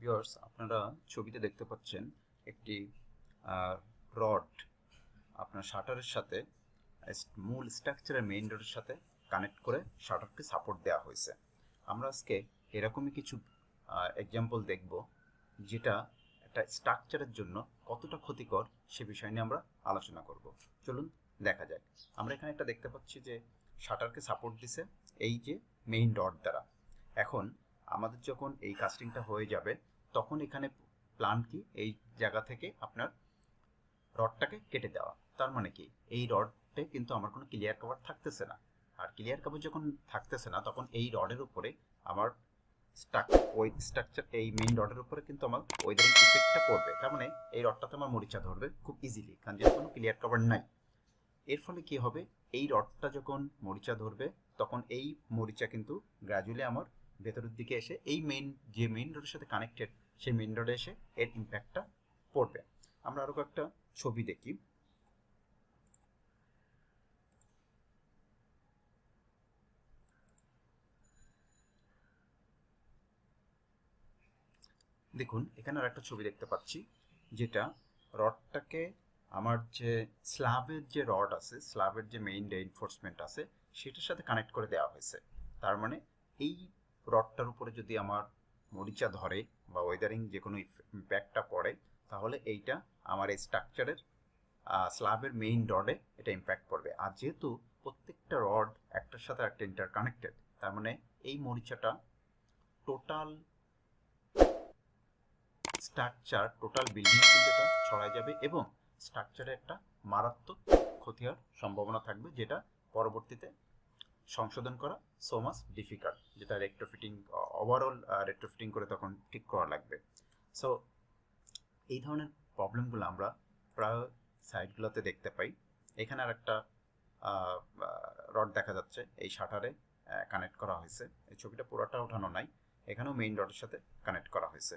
Viewers আপনারা ছবিতে দেখতে পাচ্ছেন একটি রড আপনার শাটারের সাথে মূল স্ট্রাকচারের মেইন রডের সাথে কানেক্ট করে শাটারকে সাপোর্ট দেওয়া হয়েছে। আমরা আজকে এরকমই কিছু এক্সাম্পল দেখব, যেটা একটা স্ট্রাকচারের জন্য কতটা ক্ষতিকর সে বিষয় নিয়ে আমরা আলোচনা করব। চলুন দেখা যাক। আমরা এখানে একটা দেখতে পাচ্ছি যে শাটারকে সাপোর্ট দিছে এই যে মেইন রড দ্বারা। এখন আমাদের যখন এই কাস্টিংটা হয়ে যাবে তখন এখানে প্ল্যান কি? এই জায়গা থেকে আপনার রডটাকে কেটে দেওয়া। তার মানে কি? এই রডে কিন্তু আমার কোনো ক্লিয়ার কভার থাকতেছে না। আর ক্লিয়ার কভার যখন থাকতেছে না, তখন এই রডের উপরে আমার ওই স্ট্রাকচার এই মেইন রডের উপরে কিন্তু আমার ওয়েদারিং ইফেক্টটা পড়বে। তার মানে এই রডটাতে আমার মরিচা ধরবে খুব ইজিলি কারণ যেহেতু কোনো ক্লিয়ার কভার নাই। এর ফলে কি হবে? এই রডটা যখন মরিচা ধরবে, তখন এই মরিচা কিন্তু গ্র্যাজুয়ালি আমার ভেতরের দিকে এসে এই মেইন যে মেইন রোডের সাথে কানেক্টেড সেই মেইন রোডে এসে এর ইম্প্যাক্টটা পড়বে। আমরা আরও একটা ছবি দেখি। দেখুন, এখানে আর একটা ছবি দেখতে পাচ্ছি, যেটা রডটাকে আমার যে স্ল্যাবের যে রড আছে, স্ল্যাবের যে মেইন রেইনফোর্সমেন্ট আছে, সেটার সাথে কানেক্ট করে দেওয়া হয়েছে। তার মানে এই রডটার উপরে যদি আমার মরিচা ধরে বা ওয়েদারিং যে কোনো ইম্প্যাক্টটা পড়ে, তাহলে এইটা আমার এই স্ট্রাকচারের স্ল্যাবের মেইন রডে এটা ইম্প্যাক্ট পড়বে আর যেহেতু প্রত্যেকটা রড একটার সাথে একটা ইন্টার কানেক্টেড তার মানে এই মরিচাটা টোটাল স্ট্রাকচার টোটাল বিল্ডিং কিন্তু এটা ছড়ায় যাবে এবং স্ট্রাকচারে একটা মারাত্মক ক্ষতি হওয়ার সম্ভাবনা থাকবে, যেটা পরবর্তীতে সংশোধন করা সো মাস ডিফিকাল্ট যেটা রেট্রোফিটিং ওভারঅল রেট্রোফিটিং করে তখন ঠিক করা লাগবে। সো এই ধরনের প্রবলেমগুলো আমরা প্রায় সাইটগুলোতে দেখতে পাই। এখানে আর একটা রড দেখা যাচ্ছে, এই শাটারে কানেক্ট করা হয়েছে। এই ছবিটা পুরোটা ওঠানো নাই, এখানেও মেইন রডের সাথে কানেক্ট করা হয়েছে।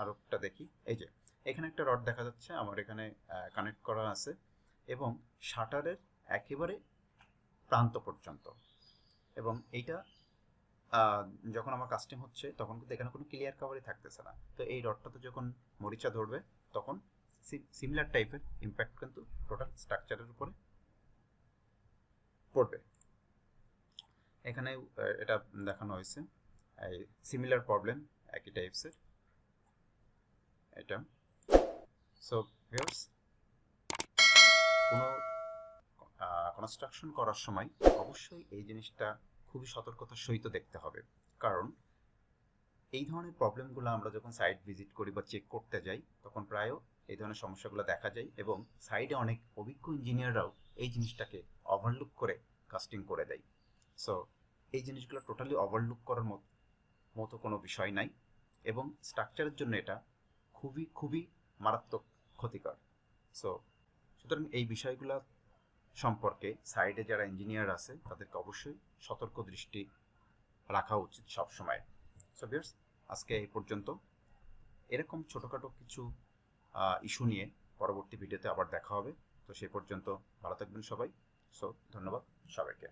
আরও একটা দেখি, এই যে, এখানে একটা রড দেখা যাচ্ছে, আমার এখানে কানেক্ট করা আছে। এবং শাটারের একেবারে প্রান্ত পর্যন্ত। এবং এইটা যখন আমার কাস্টিং হচ্ছে, তখন কিন্তু এখানে কোনো ক্লিয়ার কাভারই থাকতেছে না। তো এই রডটাতে যখন মরিচা ধরবে, তখন সিমিলার টাইপের ইম্প্যাক্ট কিন্তু টোটাল স্ট্রাকচারের উপরে পড়বে। এখানে এটা দেখানো হয়েছে। এই সিমিলার প্রবলেম একই টাইপসের এটা। সো ভিউয়ার্স কোনো কনস্ট্রাকশন করার সময় অবশ্যই এই জিনিসটা খুবই সতর্কতার সহিত দেখতে হবে। কারণ এই ধরনের প্রবলেমগুলো আমরা যখন সাইট ভিজিট করি বা চেক করতে যাই, তখন প্রায়ও এই ধরনের সমস্যাগুলো দেখা যায় এবং সাইডে অনেক অভিজ্ঞ ইঞ্জিনিয়াররাও এই জিনিসটাকে ওভারলুক করে কাস্টিং করে দেয়। সো এই জিনিসগুলো টোটালি ওভারলুক করার মত- মতো কোনো বিষয় নাই এবং স্ট্রাকচারের জন্য এটা খুবই খুবই মারাত্মক ক্ষতিকর। সো সুতরাং এই বিষয়গুলো সম্পর্কে সাইডে যারা ইঞ্জিনিয়ার আছে, তাদেরকে অবশ্যই সতর্ক দৃষ্টি রাখা উচিত সব সময় সো বিয়ার্স আজকে এই পর্যন্ত। এরকম ছোটোখাটো কিছু ইস্যু নিয়ে পরবর্তী ভিডিওতে আবার দেখা হবে। তো সেই পর্যন্ত ভালো থাকবেন সবাই। সো ধন্যবাদ সবাইকে।